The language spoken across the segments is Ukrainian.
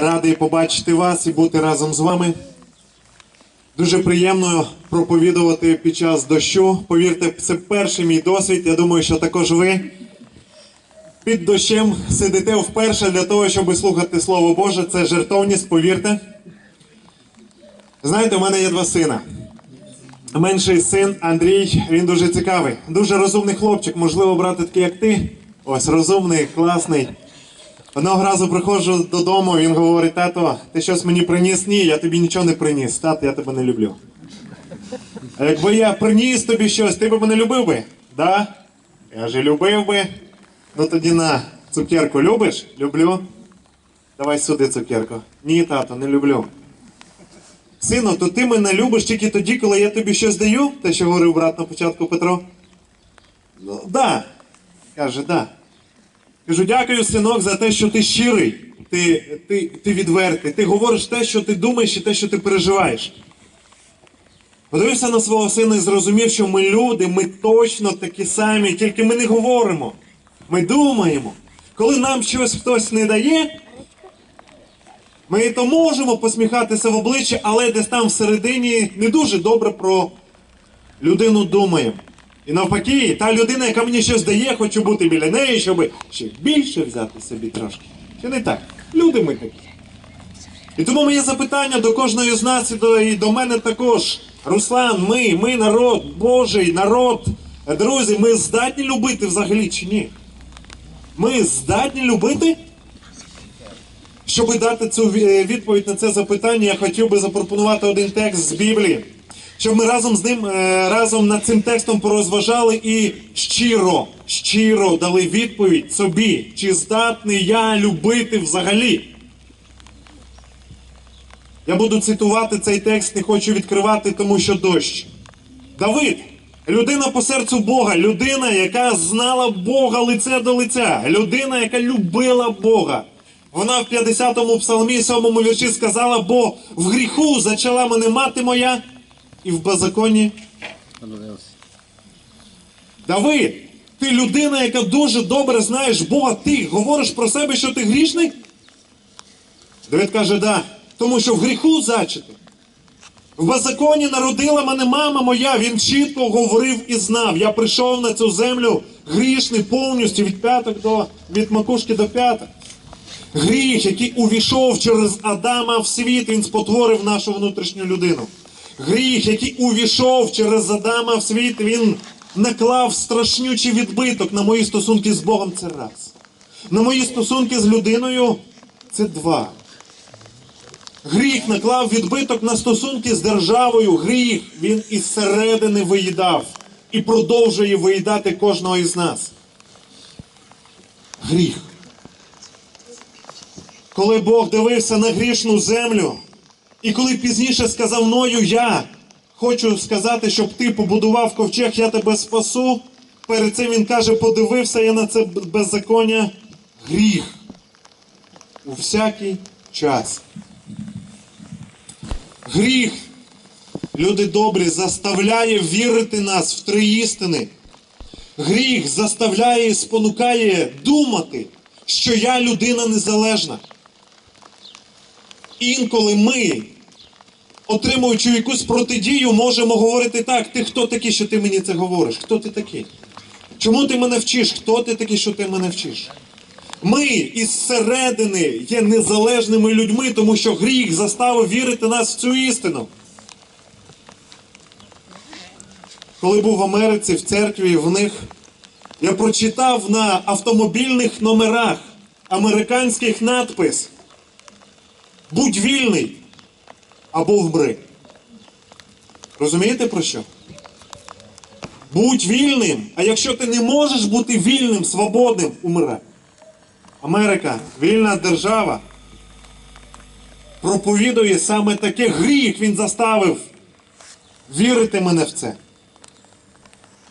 радий побачити вас і бути разом з вами. Дуже приємно проповідувати під час дощу. Повірте, це перший мій досвід. Я думаю, що також ви під дощем сидите вперше для того, щоб слухати Слово Боже. Це жертовність, повірте. Знаєте, у мене є два сина. Менший син Андрій, він дуже цікавий, дуже розумний хлопчик. Можливо, брати такий, як ти. Ось розумний, класний. Одного разу приходжу додому, він говорить: тато, ти щось мені приніс? Ні, я тобі нічого не приніс. Тато, я тебе не люблю. А якби я приніс тобі щось, ти б мене любив би? Да? Я же любив би. Ну тоді на цукерку любиш? Люблю. Давай сюди цукерку. Ні, тато, не люблю. Сину, то ти мене любиш тільки тоді, коли я тобі щось даю, те, що говорив брат на початку Петро? Ну, да. Каже, да. Кажу, дякую, синок, за те, що ти щирий, ти, ти, ти відвертий, ти говориш те, що ти думаєш і те, що ти переживаєш. Подивився на свого сина і зрозумів, що ми люди, ми точно такі самі, тільки ми не говоримо. Ми думаємо. Коли нам щось хтось не дає, ми то можемо посміхатися в обличчя, але десь там всередині не дуже добре про людину думаємо. І навпаки, та людина, яка мені щось дає, хочу бути біля неї, щоб ще більше взяти собі трошки. Чи не так? Люди ми такі. І тому моє запитання до кожної з нас і до, і до мене також. Руслан, ми, ми народ, Божий народ, друзі, ми здатні любити взагалі чи ні? Ми здатні любити? Щоб дати цю відповідь на це запитання, я хотів би запропонувати один текст з Біблії, щоб ми разом з ним, е, разом над цим текстом порозважали і щиро, щиро дали відповідь собі, чи здатний я любити взагалі. Я буду цитувати цей текст, не хочу відкривати, тому що дощ. Давид, людина по серцю Бога, людина, яка знала Бога лице до лиця, людина, яка любила Бога. Вона в 50-му псалмі, 7-му вірші сказала, бо в гріху зачала мене мати моя, і в беззаконні Давид, ти людина, яка дуже добре знаєш Бога, ти говориш про себе, що ти грішний? Давид каже, да, тому що в гріху зачати. В беззаконні народила мене мама моя, він чітко говорив і знав. Я прийшов на цю землю грішний повністю від п'яток до від макушки до п'яток. Гріх, який увійшов через Адама в світ, він спотворив нашу внутрішню людину. Гріх, який увійшов через Адама в світ, він наклав страшнючий відбиток на мої стосунки з Богом. Це раз. На мої стосунки з людиною це два. Гріх наклав відбиток на стосунки з державою. Гріх він із середини виїдав і продовжує виїдати кожного із нас. Гріх. Коли Бог дивився на грішну землю, і коли пізніше сказав Ною, я хочу сказати, щоб ти побудував ковчег, я тебе спасу. Перед цим він каже, подивився я на це беззаконня гріх у всякий час. Гріх, люди добрі, заставляє вірити нас в три істини. Гріх заставляє і спонукає думати, що я людина незалежна. Інколи ми, отримуючи якусь протидію, можемо говорити так: ти хто такий, що ти мені це говориш? Хто ти такий? Чому ти мене вчиш? Хто ти такий, що ти мене вчиш? Ми із середини є незалежними людьми, тому що гріх заставив вірити нас в цю істину. Коли був в Америці в церкві, в них я прочитав на автомобільних номерах американських надпис Будь вільний або вмри. Розумієте про що? Будь вільним, а якщо ти не можеш бути вільним, свободним, умирай. Америка, вільна держава, проповідує саме таке гріх він заставив вірити мене в це.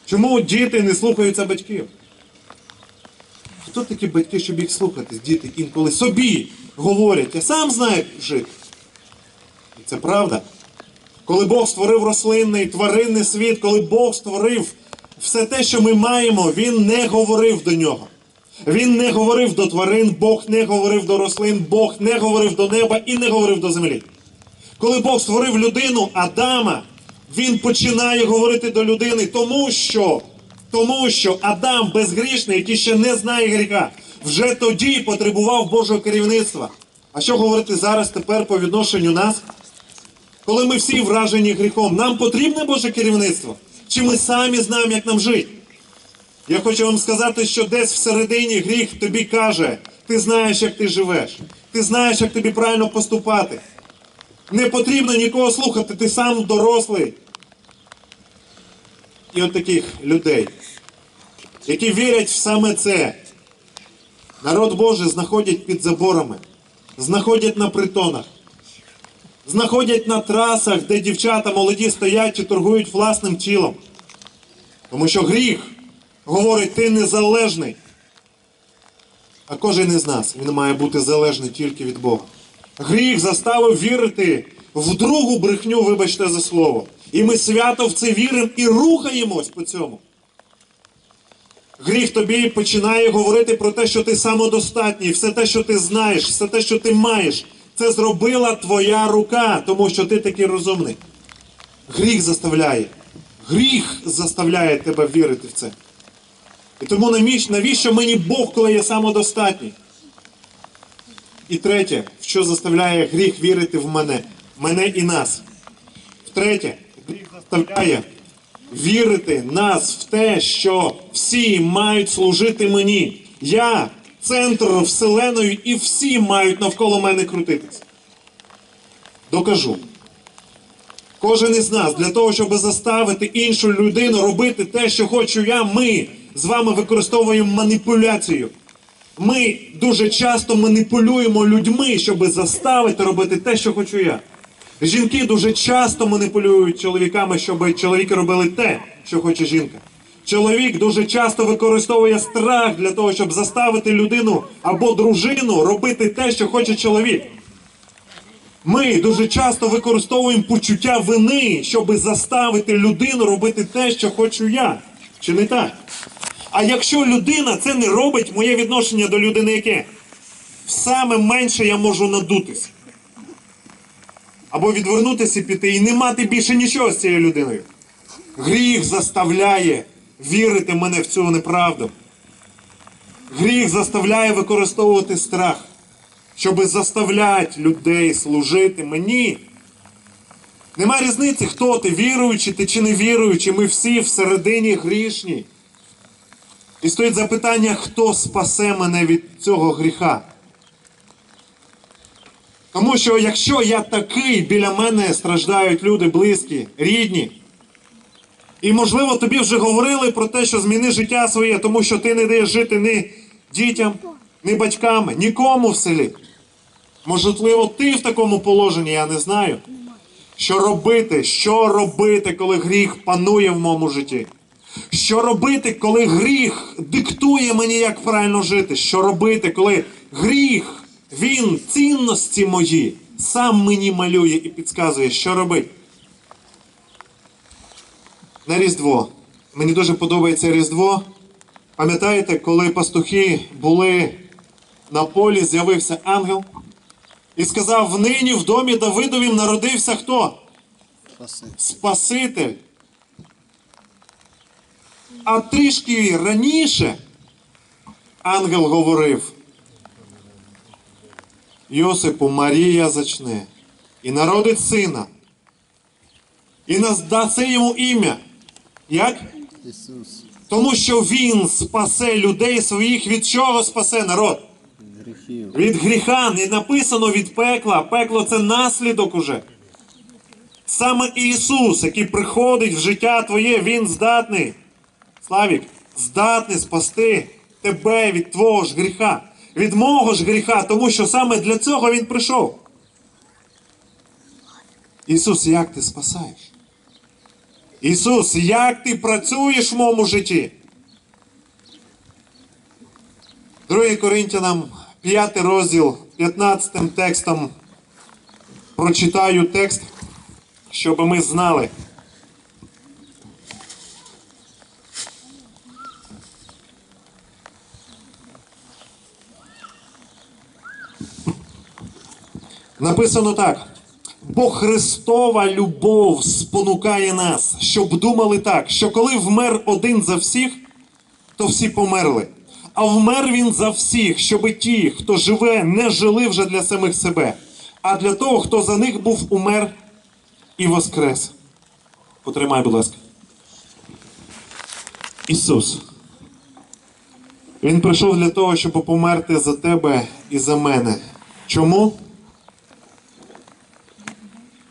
Чому діти не слухаються батьків? Хто такі батьки, щоб їх слухати? Діти інколи собі говорять, я сам знаю жити. Це правда. Коли Бог створив рослинний тваринний світ, коли Бог створив все те, що ми маємо, Він не говорив до нього. Він не говорив до тварин, Бог не говорив до рослин, Бог не говорив до неба і не говорив до землі. Коли Бог створив людину Адама, він починає говорити до людини, тому що, тому що Адам безгрішний, який ще не знає гріха, вже тоді потребував Божого керівництва. А що говорити зараз тепер по відношенню нас? Коли ми всі вражені гріхом, нам потрібне Боже керівництво? Чи ми самі знаємо, як нам жити? Я хочу вам сказати, що десь всередині гріх тобі каже, ти знаєш, як ти живеш, ти знаєш, як тобі правильно поступати. Не потрібно нікого слухати, ти сам дорослий. І от таких людей, які вірять в саме це. Народ Божий знаходять під заборами, знаходять на притонах, знаходять на трасах, де дівчата молоді стоять чи торгують власним тілом. Тому що гріх говорить, ти незалежний. А кожен із нас він має бути залежний тільки від Бога. Гріх заставив вірити в другу брехню, вибачте за слово. І ми свято в це віримо і рухаємось по цьому. Гріх тобі починає говорити про те, що ти самодостатній, все те, що ти знаєш, все те, що ти маєш, це зробила твоя рука, тому що ти такий розумний. Гріх заставляє. Гріх заставляє тебе вірити в це. І тому навіщо, мені Бог, коли я самодостатній? І третє, що заставляє гріх вірити в мене, мене і нас. Втретє, гріх заставляє вірити нас в те, що всі мають служити мені. Я центр Вселеної, і всі мають навколо мене крутитись. Докажу. Кожен із нас для того, щоб заставити іншу людину робити те, що хочу я, ми з вами використовуємо маніпуляцію. Ми дуже часто маніпулюємо людьми, щоб заставити робити те, що хочу я. Жінки дуже часто маніпулюють чоловіками, щоб чоловіки робили те, що хоче жінка. Чоловік дуже часто використовує страх для того, щоб заставити людину або дружину робити те, що хоче чоловік. Ми дуже часто використовуємо почуття вини, щоб заставити людину робити те, що хочу я. Чи не так? А якщо людина це не робить, моє відношення до людини яке? Саме менше я можу надутись. Або відвернутися піти і не мати більше нічого з цією людиною. Гріх заставляє вірити мене в цю неправду. Гріх заставляє використовувати страх, щоб заставляти людей служити мені. Нема різниці, хто ти, віруючий ти чи не віруючий, ми всі всередині грішні. І стоїть запитання, хто спасе мене від цього гріха. Тому що якщо я такий, біля мене страждають люди близькі, рідні. І, можливо, тобі вже говорили про те, що зміни життя своє, тому що ти не даєш жити ні дітям, ні батькам, нікому в селі. Можливо, ти в такому положенні, я не знаю. Що робити, що робити, коли гріх панує в моєму житті? Що робити, коли гріх диктує мені, як правильно жити? Що робити, коли гріх, він цінності мої сам мені малює і підказує, що робити? На Різдво. Мені дуже подобається Різдво. Пам'ятаєте, коли пастухи були на полі, з'явився ангел і сказав: нині в домі Давидовім народився хто? Спаси. Спаситель. А трішки раніше ангел говорив: Йосипу Марія зачне і народить сина, і наздаси йому ім'я. Як? Ісус. Тому що він спасе людей своїх від чого спасе народ? Гріхів. Від гріха не написано від пекла. Пекло це наслідок уже. Саме Ісус, який приходить в життя твоє, Він здатний. Славік, здатний спасти тебе від твого ж гріха, від мого ж гріха, тому що саме для цього Він прийшов. Ісус, як ти спасаєш? Ісус, як ти працюєш в моєму житті? 2 Коринтянам 5 розділ 15 текстом прочитаю текст, щоб ми знали. Написано так. Бо Христова любов спонукає нас, щоб думали так, що коли вмер один за всіх, то всі померли. А вмер він за всіх, щоби ті, хто живе, не жили вже для самих себе, а для того, хто за них був умер і воскрес. Потримай, будь ласка. Ісус. Він прийшов для того, щоб померти за тебе і за мене. Чому?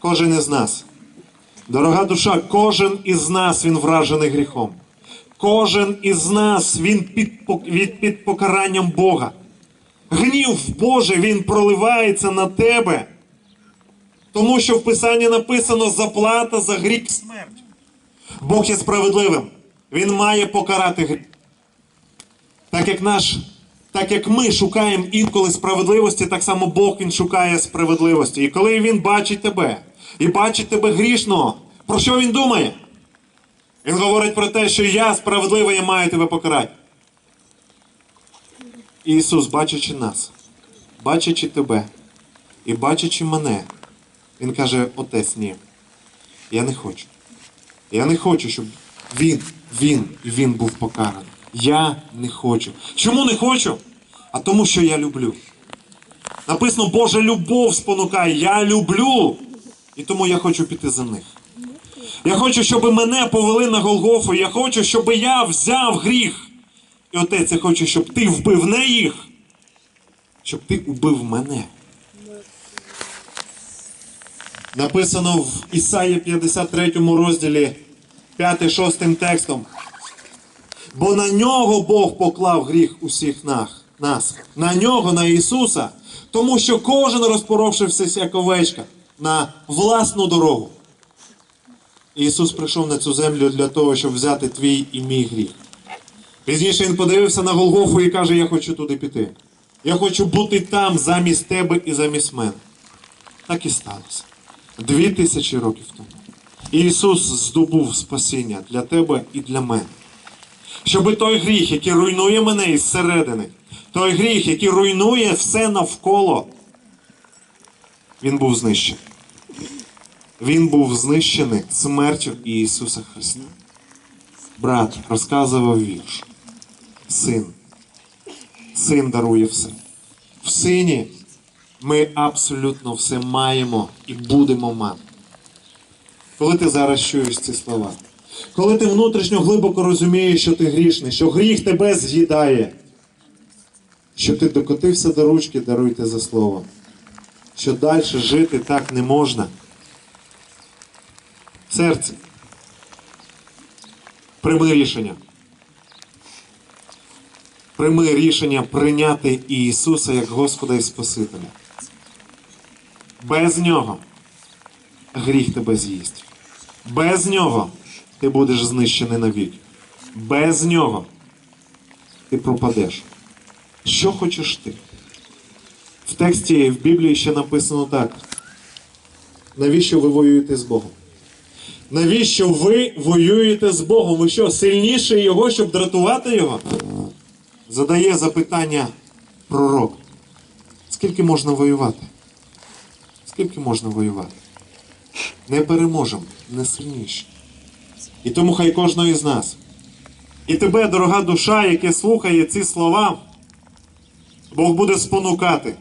Кожен із нас. Дорога душа, кожен із нас він вражений гріхом. Кожен із нас він під, від, під покаранням Бога. Гнів Божий він проливається на тебе. Тому що в Писанні написано заплата за гріх смерть. Бог є справедливим. Він має покарати гріх. Так як наш, так як ми шукаємо інколи справедливості, так само Бог він шукає справедливості. І коли він бачить тебе і бачить тебе грішного, про що він думає? Він говорить про те, що я справедливий, я маю тебе покарати. Ісус, бачачи нас, бачачи тебе і бачачи мене, Він каже: Отець, ні, я не хочу. Я не хочу, щоб він, він і він був покараний. Я не хочу. Чому не хочу? А тому, що я люблю. Написано, Божа любов спонукає. Я люблю. І тому я хочу піти за них. Я хочу, щоб мене повели на Голгофу. Я хочу, щоб я взяв гріх. І отець, я хочу, щоб ти вбив не їх, щоб ти убив мене. Написано в Ісаї 53 розділі 5-6 текстом. Бо на нього Бог поклав гріх усіх нас. На нього, на Ісуса, тому що кожен розпорошився як овечка на власну дорогу. Ісус прийшов на цю землю для того, щоб взяти твій і мій гріх. Пізніше він подивився на Голгофу і каже: Я хочу туди піти. Я хочу бути там замість тебе і замість мене. Так і сталося. Дві тисячі років тому. Ісус здобув спасіння для тебе і для мене. Щоби той гріх, який руйнує мене із середини, той гріх, який руйнує все навколо, він був знищений. Він був знищений смертю Ісуса Христа. Брат розказував вірш. Син. Син дарує все. В сині ми абсолютно все маємо і будемо мати. Коли ти зараз чуєш ці слова, коли ти внутрішньо глибоко розумієш, що ти грішний, що гріх тебе з'їдає, що ти докотився до ручки, даруйте за слово, що далі жити так не можна. Серце. Прийми рішення. Прийми рішення прийняти Ісуса як Господа і Спасителя. Без нього гріх тебе з'їсть. Без нього ти будеш знищений навік. Без нього ти пропадеш. Що хочеш ти? В тексті в Біблії ще написано так. Навіщо ви воюєте з Богом? Навіщо ви воюєте з Богом? Ви що, сильніше Його, щоб дратувати Його? Задає запитання пророк. Скільки можна воювати? Скільки можна воювати? Не переможемо, не сильніші. І тому хай кожного із нас. І тебе, дорога душа, яке слухає ці слова, Бог буде спонукати,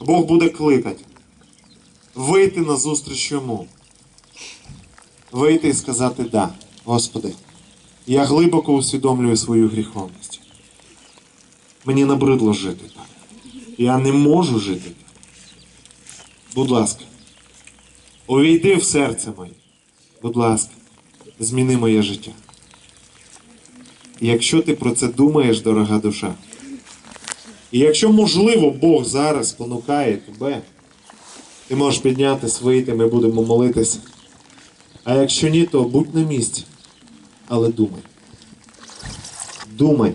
Бог буде кликати. Вийти на зустріч йому. Вийти і сказати да, Господи, я глибоко усвідомлюю свою гріховність. Мені набридло жити так. Я не можу жити так. Будь ласка, увійди в серце моє. Будь ласка, зміни моє життя. Якщо ти про це думаєш, дорога душа, і якщо можливо Бог зараз спонукає тебе, ти можеш піднятися, вийти, ми будемо молитися. А якщо ні, то будь на місці. Але думай. Думай.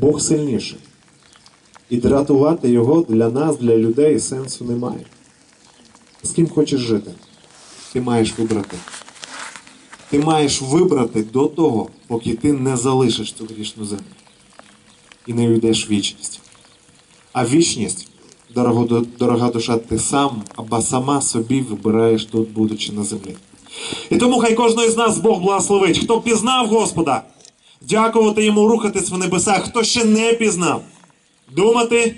Бог сильніший. І дратувати його для нас, для людей сенсу немає. З ким хочеш жити, ти маєш вибрати. Ти маєш вибрати до того, поки ти не залишиш цю грішну землю і не йдеш в вічність. А вічність, дорого, дорога душа, ти сам або сама собі вибираєш тут, будучи на землі. І тому хай кожного з нас Бог благословить. Хто пізнав Господа, дякувати йому, рухатись в небесах. Хто ще не пізнав, думати,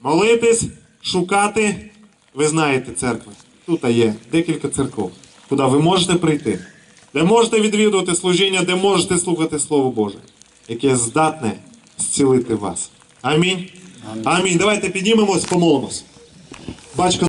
молитись, шукати. Ви знаєте церкви. Тут є декілька церков, куди ви можете прийти, де можете відвідувати служіння, де можете слухати Слово Боже, яке здатне зцілити вас. Амінь. Амінь. Давайте піднімемось, помолимось. Батько